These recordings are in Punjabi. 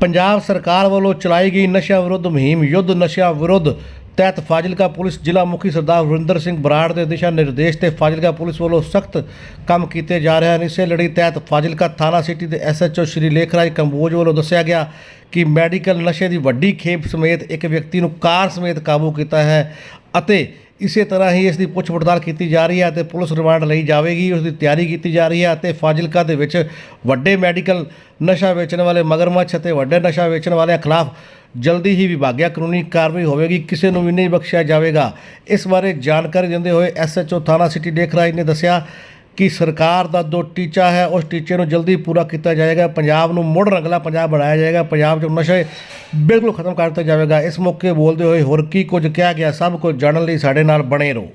ਪੰਜਾਬ ਸਰਕਾਰ ਵੱਲੋਂ ਚਲਾਈ ਗਈ ਨਸ਼ਾ ਵਿਰੁੱਧ ਮੁਹਿੰਮ, ਯੁੱਧ ਨਸ਼ਾ ਵਿਰੁੱਧ ਤਹਿਤ ਫਾਜ਼ਿਲਕਾ ਪੁਲਿਸ ਜ਼ਿਲ੍ਹਾ ਮੁਖੀ ਸਰਦਾਰ ਵਰਿੰਦਰ ਸਿੰਘ ਬਰਾੜ ਦੇ ਦਿਸ਼ਾ ਨਿਰਦੇਸ਼ ਤੇ ਫਾਜ਼ਿਲਕਾ ਪੁਲਿਸ ਵੱਲੋਂ ਸਖਤ ਕੰਮ ਕੀਤੇ ਜਾ ਰਹੇ ਹਨ। ਇਸੇ ਲੜੀ ਤਹਿਤ ਫਾਜ਼ਿਲਕਾ ਥਾਣਾ ਸਿਟੀ ਦੇ ਐਸਐਚਓ ਸ਼੍ਰੀ ਲੇਖਰਾਜ ਕੰਬੋਜ ਵੱਲੋਂ ਦੱਸਿਆ ਗਿਆ ਕਿ ਮੈਡੀਕਲ ਨਸ਼ੇ ਦੀ ਵੱਡੀ ਖੇਪ ਸਮੇਤ ਇੱਕ ਵਿਅਕਤੀ ਨੂੰ ਕਾਰ ਸਮੇਤ ਕਾਬੂ ਕੀਤਾ ਹੈ। ਅਤੇ ਇਸੇ ਤਰ੍ਹਾਂ ਹੀ ਇਸ ਦੀ ਪੁੱਛ ਪੜਤਾਲ ਕੀਤੀ ਜਾ ਰਹੀ ਹੈ ਤੇ ਪੁਲਿਸ ਰਿਮਾਂਡ ਲਈ ਜਾਵੇਗੀ, ਉਸ ਦੀ ਤਿਆਰੀ ਕੀਤੀ ਜਾ ਰਹੀ ਹੈ ਅਤੇ ਫਾਜ਼ਿਲਕਾ ਦੇ ਵਿੱਚ ਵੱਡੇ ਮੈਡੀਕਲ ਨਸ਼ਾ ਵੇਚਣ ਵਾਲੇ ਮਗਰਮੱਛ ਅਤੇ ਵੱਡੇ ਨਸ਼ਾ ਵੇਚਣ ਵਾਲਿਆਂ ਖਿਲਾਫ ਜਲਦੀ ਹੀ ਵਿਭਾਗਿਆ ਕਾਨੂੰਨੀ ਕਾਰਵਾਈ ਹੋਵੇਗੀ, ਕਿਸੇ ਨੂੰ ਵੀ ਨਹੀਂ ਬਖਸ਼ਿਆ ਜਾਵੇਗਾ। ਇਸ ਬਾਰੇ ਜਾਣਕਾਰੀ ਦਿੰਦੇ ਹੋਏ ਐਸਐਚਓ ਥਾਣਾ ਸਿਟੀ ਲੇਖਰਾਜ ਨੇ ਦੱਸਿਆ ਕਿ ਸਰਕਾਰ ਦਾ ਜੋ ਟੀਚਾ ਹੈ, ਉਸ ਟੀਚੇ ਨੂੰ ਜਲਦੀ ਪੂਰਾ ਕੀਤਾ ਜਾਏਗਾ। ਪੰਜਾਬ ਨੂੰ ਮੁੜ ਰੰਗਲਾ ਪੰਜਾਬ ਬਣਾਇਆ ਜਾਏਗਾ। ਪੰਜਾਬ 'ਚ ਨਸ਼ੇ ਬਿਲਕੁਲ ਖਤਮ ਕਰ ਦਿੱਤਾ ਜਾਵੇਗਾ। ਇਸ ਮੌਕੇ ਬੋਲਦੇ ਹੋਏ ਹੋਰ ਕੀ ਕੁਝ ਕਿਹਾ ਗਿਆ? ਸਭ ਕੁਝ ਜਾਣਨ ਲਈ ਸਾਡੇ ਨਾਲ ਬਣੇ ਰਹੋ।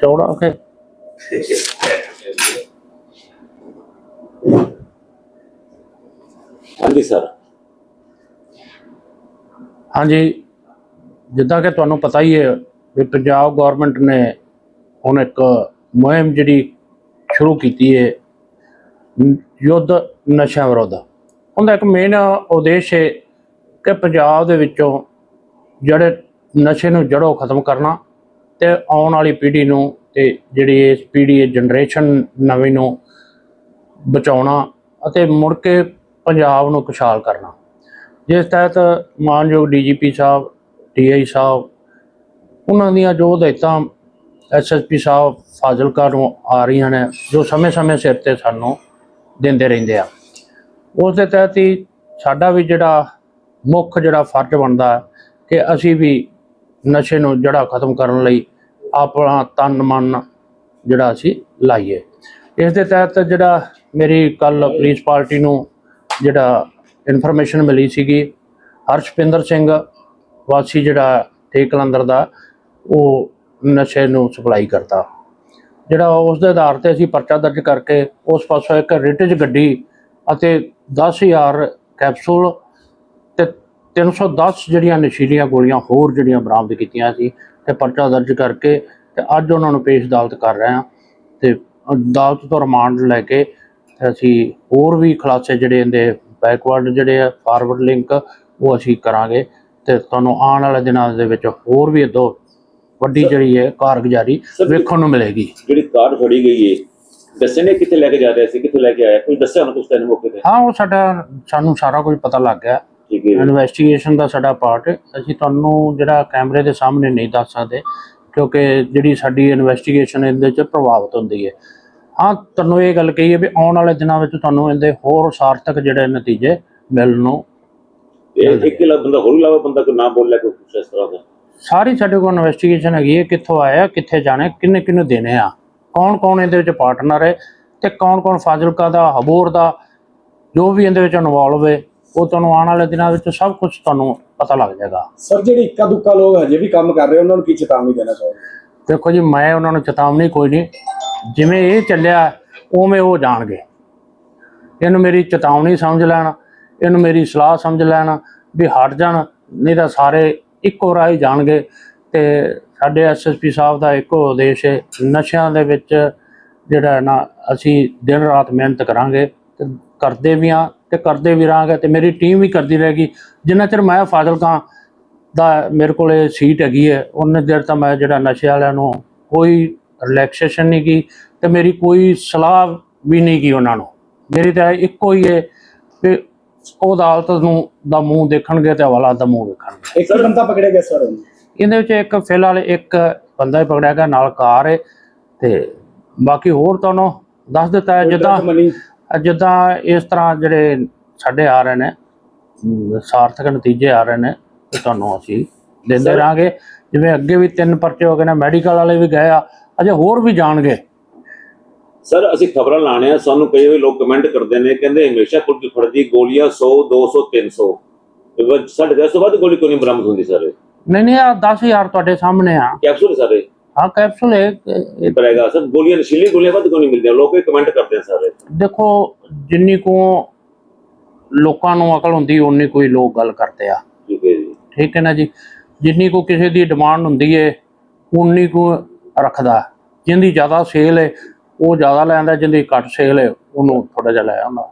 ਚੌੜਾ ਕੇ ਹਾਂਜੀ ਸਰ ਹਾਂਜੀ ਜਿੱਦਾਂ ਕਿ ਤੁਹਾਨੂੰ ਪਤਾ ਹੀ ਹੈ ਵੀ ਪੰਜਾਬ ਗਵਰਨਮੈਂਟ ਨੇ ਹੁਣ ਇੱਕ ਮੁਹਿੰਮ ਜਿਹੜੀ ਸ਼ੁਰੂ ਕੀਤੀ ਹੈ ਯੁੱਧ ਨਸ਼ਾ ਵਿਰੁੱਧ। ਉਹਦਾ ਇੱਕ ਮੇਨ ਉਦੇਸ਼ ਹੈ ਕਿ ਪੰਜਾਬ ਦੇ ਵਿੱਚੋਂ ਜਿਹੜੇ ਨਸ਼ੇ ਨੂੰ ਜੜੋਂ ਖਤਮ ਕਰਨਾ ਤੇ ਆਉਣ ਵਾਲੀ ਪੀੜ੍ਹੀ ਨੂੰ ਤੇ ਜਿਹੜੀ ਇਸ ਪੀੜ੍ਹੀ ਜਨਰੇਸ਼ਨ ਨਵੀਂ ਨੂੰ ਬਚਾਉਣਾ ਅਤੇ ਮੁੜ ਕੇ ਪੰਜਾਬ ਨੂੰ ਖੁਸ਼ਹਾਲ ਕਰਨਾ। ਜਿਸ ਤਹਿਤ ਮਾਨਯੋਗ ਡੀਜੀਪੀ ਸਾਹਿਬ, ਡੀਆਈ ਸਾਹਿਬ, ਉਹਨਾਂ ਦੀਆਂ ਜੋ ਹਦਾਇਤਾਂ ਐਸਐਸਪੀ ਸਾਹਿਬ ਫਾਜ਼ਿਲਕਾ ਨੂੰ ਆ ਰਹੀਆਂ ਨੇ, ਜੋ ਸਮੇਂ-ਸਮੇਂ ਸਿਰ ਤੇ ਸਾਨੂੰ ਦਿੰਦੇ ਰਹਿੰਦੇ ਆ। ਉਸ ਦੇ ਤਹਿਤ ਹੀ ਸਾਡਾ ਵੀ ਜਿਹੜਾ ਮੁੱਖ ਜਿਹੜਾ ਫਰਜ਼ ਬਣਦਾ ਕਿ ਅਸੀਂ ਵੀ ਨਸ਼ੇ ਨੂੰ ਜਿਹੜਾ ਖਤਮ ਕਰਨ ਲਈ ਆਪਣਾ ਤਨ ਮਨ ਜਿਹੜਾ ਅਸੀਂ ਲਾਈਏ। ਇਸ ਦੇ ਤਹਿਤ ਜਿਹੜਾ ਮੇਰੀ ਕੱਲ ਪੁਲਿਸ ਪਾਰਟੀ ਨੂੰ ਜਿਹੜਾ ਇਨਫੋਰਮੇਸ਼ਨ ਮਿਲੀ ਸੀਗੀ, ਹਰਸ਼ਪਿੰਦਰ ਸਿੰਘ ਵਾਸੀ ਜਿਹੜਾ ਠੇਕਲੰਦਰ ਦਾ, ਉਹ ਨਸ਼ੇ ਨੂੰ ਸਪਲਾਈ ਕਰਦਾ। ਜਿਹੜਾ ਉਸ ਦੇ ਆਧਾਰ ਤੇ ਅਸੀਂ ਪਰਚਾ ਦਰਜ ਕਰਕੇ ਉਸ ਪਾਸੋਂ ਇੱਕ ਰਿਟਜ ਗੱਡੀ ਅਤੇ 10000 ਕੈਪਸੂਲ ਤੇ 310 ਜਿਹੜੀਆਂ ਨਸ਼ੀਲੀਆਂ ਗੋਲੀਆਂ ਹੋਰ ਜਿਹੜੀਆਂ ਬਰਾਮਦ ਕੀਤੀਆਂ ਸੀ ਤੇ ਪਰਚਾ ਦਰਜ ਕਰਕੇ ਤੇ ਅੱਜ ਉਹਨਾਂ ਨੂੰ ਪੇਸ਼ ਅਦਾਲਤ ਕਰ ਰਹੇ ਹਾਂ ਤੇ ਅਦਾਲਤ ਤੋਂ ਰਿਮਾਂਡ ਲੈ ਕੇ ਅਸੀਂ ਹੋਰ ਵੀ ਖੁਲਾਸੇ ਜਿਹੜੇ ਇਹਦੇ ਬੈਕਵਰਡ ਜਿਹੜੇ ਆ ਫਾਰਵਰਡ ਲਿੰਕ ਉਹ ਅਸੀਂ ਕਰਾਂਗੇ ਤੇ ਤੁਹਾਨੂੰ ਆਉਣ ਵਾਲੇ ਦਿਨਾਂ ਦੇ ਵਿੱਚ ਹੋਰ ਵੀ ਇਦੋਂ ਵੱਡੀ ਜਿਹੜੀ ਹੈ ਕਾਰਗੁਜ਼ਾਰੀ ਵੇਖਣ ਨੂੰ ਮਿਲੇਗੀ। ਜਿਹੜੀ ਕਾਰ ਫੜੀ ਗਈ ਹੈ ਦੱਸੇ ਨੇ ਕਿੱਥੇ ਲੈ ਕੇ ਜਾ ਰਿਹਾ ਸੀ ਕਿੱਥੋਂ ਲੈ ਕੇ ਆਇਆ? ਕੋਈ ਦੱਸਿਆ ਉਹਨਾਂ ਕੁਛ ਤੈਨੂੰ ਮੌਕੇ ਤੇ? ਹਾਂ ਉਹ ਸਾਡਾ ਸਾਨੂੰ ਸਾਰਾ ਕੁਝ ਪਤਾ ਲੱਗ ਗਿਆ। ਹੈ ਇਨਵੈਸਟੀਗੇਸ਼ਨ ਦਾ ਸਾਡਾ ਪਾਰਟ ਅਸੀਂ ਤੁਹਾਨੂੰ ਜਿਹੜਾ ਕੈਮਰੇ ਦੇ ਸਾਹਮਣੇ ਨਹੀਂ ਦੱਸ ਸਕਦੇ ਕਿਉਂਕਿ ਜਿਹੜੀ ਸਾਡੀ ਇਨਵੈਸਟੀਗੇਸ਼ਨ ਇਹਦੇ ਚ ਪ੍ਰਭਾਵਿਤ ਹੁੰਦੀ ਹੈ। ਹਾਂ ਤੁਹਾਨੂੰ ਇਹ ਗੱਲ ਕਹੀ ਹੈ ਵੀ ਆਉਣ ਵਾਲੇ ਦਿਨਾਂ ਵਿੱਚ ਤੁਹਾਨੂੰ ਇਹਦੇ ਹੋਰ ਸਾਰਥਕ ਜਿਹੜੇ ਨਤੀਜੇ ਮਿਲਣ ਨੂੰ ਇਹ ਇੱਕ ਇਲਾ ਬੰਦਾ ਹੋਰ ਇਲਾਵਾ ਬੰਦਾ ਕੋਈ ਨਾਮ ਬੋਲਿਆ ਕੋਈ ਕੁਛ ਇਸ ਤਰ੍ਹਾਂ ਦਾ। ਸਾਰੀ ਸਾਡੇ ਕੋਲ ਇਨਵੈਸਟੀਗੇਸ਼ਨ ਹੈਗੀ ਹੈ ਕਿੱਥੋਂ ਆਇਆ ਕਿੱਥੇ ਜਾਣੇ ਕਿੰਨੇ ਕਿੰਨੇ ਦੇਣੇ ਆ। ਕੌਣ ਕੌਣ ਇਹਦੇ ਵਿੱਚ ਪਾਰਟਨਰ ਹੈ ਤੇ ਕੌਣ ਕੌਣ ਫਾਜ਼ਿਲਕਾ ਦਾ ਹਬੂਰ ਦਾ ਜੋ ਵੀ ਇਹਦੇ ਵਿੱਚ ਇਨਵੋਲਵ ਹੈ ਉਹ ਤੁਹਾਨੂੰ ਆਉਣ ਵਾਲੇ ਦਿਨਾਂ ਵਿੱਚ ਸਭ ਕੁਝ ਤੁਹਾਨੂੰ ਪਤਾ ਲੱਗ ਜਾਏਗਾ। ਸਰ ਜਿਹੜੇ ਇੱਕਾ ਦੁੱਕਾ ਲੋਕ ਹਜੇ ਵੀ ਕੰਮ ਕਰ ਰਹੇ ਉਹਨਾਂ ਨੂੰ ਕੀ ਚੇਤਾਵਨੀ ਦੇਣਾ ਚਾਹੋਗੇ? ਦੇਖੋ ਜੀ ਮੈਂ ਉਹਨਾਂ ਨੂੰ ਚੇਤਾਵਨੀ ਕੋਈ ਨਹੀਂ। ਜਿਵੇਂ ਇਹ ਚੱਲਿਆ ਉਵੇਂ ਉਹ ਜਾਣਗੇ। ਇਹਨੂੰ ਮੇਰੀ ਚੇਤਾਵਨੀ ਸਮਝ ਲੈਣ ਇਹਨੂੰ ਮੇਰੀ ਸਲਾਹ ਸਮਝ ਲੈਣ ਵੀ ਹਟ ਜਾਣ ਨਹੀਂ ਤਾਂ ਸਾਰੇ ਇੱਕੋ ਰਾਹ ਹੀ ਜਾਣਗੇ। ਤੇ ਸਾਡੇ ਐਸਐਸਪੀ ਸਾਹਿਬ ਦਾ ਇੱਕੋ ਉਦੇਸ਼ ਹੈ ਨਸ਼ਿਆਂ ਦੇ ਵਿੱਚ ਜਿਹੜਾ ਹੈ ਨਾ ਅਸੀਂ ਦਿਨ ਰਾਤ ਮਿਹਨਤ ਕਰਾਂਗੇ ਤੇ ਕਰਦੇ ਵੀ ਹਾਂ ਤੇ ਕਰਦੇ ਵੀ ਰਹਾਂਗੇ ਤੇ ਮੇਰੀ ਟੀਮ ਵੀ ਕਰਦੀ ਰਹੇਗੀ। ਜਿੰਨਾ ਚਿਰ ਮੈਂ ਫਾਜ਼ਿਲਕਾ ਦਾ ਮੇਰੇ ਕੋਲੇ ਸੀਟ ਹੈਗੀ ਹੈ ਉਹਨੇ ਦੇਰ ਤਾਂ ਮੈਂ ਜਿਹੜਾ ਨਸ਼ੇ ਵਾਲਿਆਂ ਨੂੰ ਕੋਈ ਰਿਲੈਕਸੇਸ਼ਨ ਨਹੀਂ ਕੀ ਤੇ ਮੇਰੀ ਕੋਈ ਸਲਾਹ ਵੀ ਨਹੀਂ ਕੀ ਉਹਨਾਂ ਨੂੰ। ਮੇਰੀ ਤਾਂ ਇੱਕੋ ਹੀ ਹੈ ਕਿ ਉਹ ਅਦਾਲਤ ਨੂੰ ਦਾ ਮੂੰਹ ਦੇਖਣਗੇ ਤੇ ਹਵਾਲਾ ਦਾ ਮੂੰਹ ਵੇਖਣਗੇ। ਇੱਕ ਬੰਦਾ ਪਕੜਿਆ ਗਿਆ ਸਰ। ਇਹਦੇ ਵਿੱਚ ਇੱਕ ਫਿਲਹਾਲ ਇੱਕ ਬੰਦਾ ਹੀ ਪਕੜਿਆ ਗਿਆ ਨਾਲ ਕਾਰ ਹੈ ਤੇ ਬਾਕੀ ਹੋਰ ਤੁਹਾਨੂੰ ਦੱਸ ਦਿੱਤਾ ਹੈ ਜਿੱਦਾਂ ਜਿੱਦਾਂ ਇਸ ਤਰ੍ਹਾਂ ਜਿਹੜੇ ਸਾਡੇ ਆ ਰਹੇ ਨੇ ਸਾਰਥਕ ਨਤੀਜੇ ਆ ਰਹੇ ਨੇ ਤੇ ਤੁਹਾਨੂੰ ਅਸੀਂ ਦਿੰਦੇ ਰਹਾਂਗੇ। ਜਿਵੇਂ ਅੱਗੇ ਵੀ ਤਿੰਨ ਪਰਚੇ ਹੋ ਗਏ ਨੇ ਮੈਡੀਕਲ ਵਾਲੇ ਵੀ ਗਏ ਆ ਅਜੇ ਹੋਰ ਵੀ ਜਾਣਗੇ। ਸਰ ਅਸੀਂ ਖਬਰਾਂ ਲਾਣੇ ਆ ਸਾਨੂੰ ਕਈ ਵਾਰ ਲੋਕ ਕਮੈਂਟ ਕਰਦੇ ਨੇ ਕਹਿੰਦੇ ਹਮੇਸ਼ਾ ਪੁਲਿਸ ਫੜਦੀ ਗੋਲੀਆਂ 100 200 300 ਤੇ ਵ- ਸਾਡੇ ਦਸ ਤੋਂ ਵੱਧ ਗੋਲੀ ਕੋਈ ਨਹੀਂ ਬਰਾਮਦ ਹੁੰਦੀ ਸਰ ਨਹੀਂ ਨਹੀਂ ਆ 10000 ਤੁਹਾਡੇ ਸਾਹਮਣੇ ਆ। ਕੈਪਸੂਲ ਸਾਰੇ ਹਾਂ ਇਹ- ਪਰ ਹੈਗਾ ਸਰ ਗੋਲੀਆਂ ਨਸ਼ੀਲੀ ਗੋਲੀਆਂ ਵੱਧ ਕਿਉਂ ਨਹੀਂ ਮਿਲਦੀਆਂ? ਲੋਕ ਇਹ ਕਮੈਂਟ ਕਰਦੇ ਆ ਸਾਰੇ। ਦੇਖੋ ਜਿੰਨੀ ਕੋ ਲੋਕਾਂ ਨੂੰ ਅਕਲ ਹੁੰਦੀ ਓਨੀ ਕੋਈ ਲੋਕ ਗੱਲ ਕਰਦੇ ਆ। ਠੀਕ ਹੈ ਜੀ। ਠੀਕ ਹੈ ਨਾ ਜੀ? ਜਿੰਨੀ ਕੋ ਕਿਸੇ ਦੀ ਡਿਮਾਂਡ ਹੁੰਦੀ ਹੈ ਉਨੀ ਕੋ ਰੱਖਦਾ। ਜਿੰਦੀ ਜ਼ਿਆਦਾ ਸੇਲ ਹੈ ਉਹ ਜ਼ਿਆਦਾ ਲੈਂਦਾ ਜਿੰਦੀ ਘੱਟ ਸੇਲ ਹੈ ਉਹਨੂੰ ਥੋੜਾ ਜਿਹਾ ਲੈ ਆਉਂਦਾ।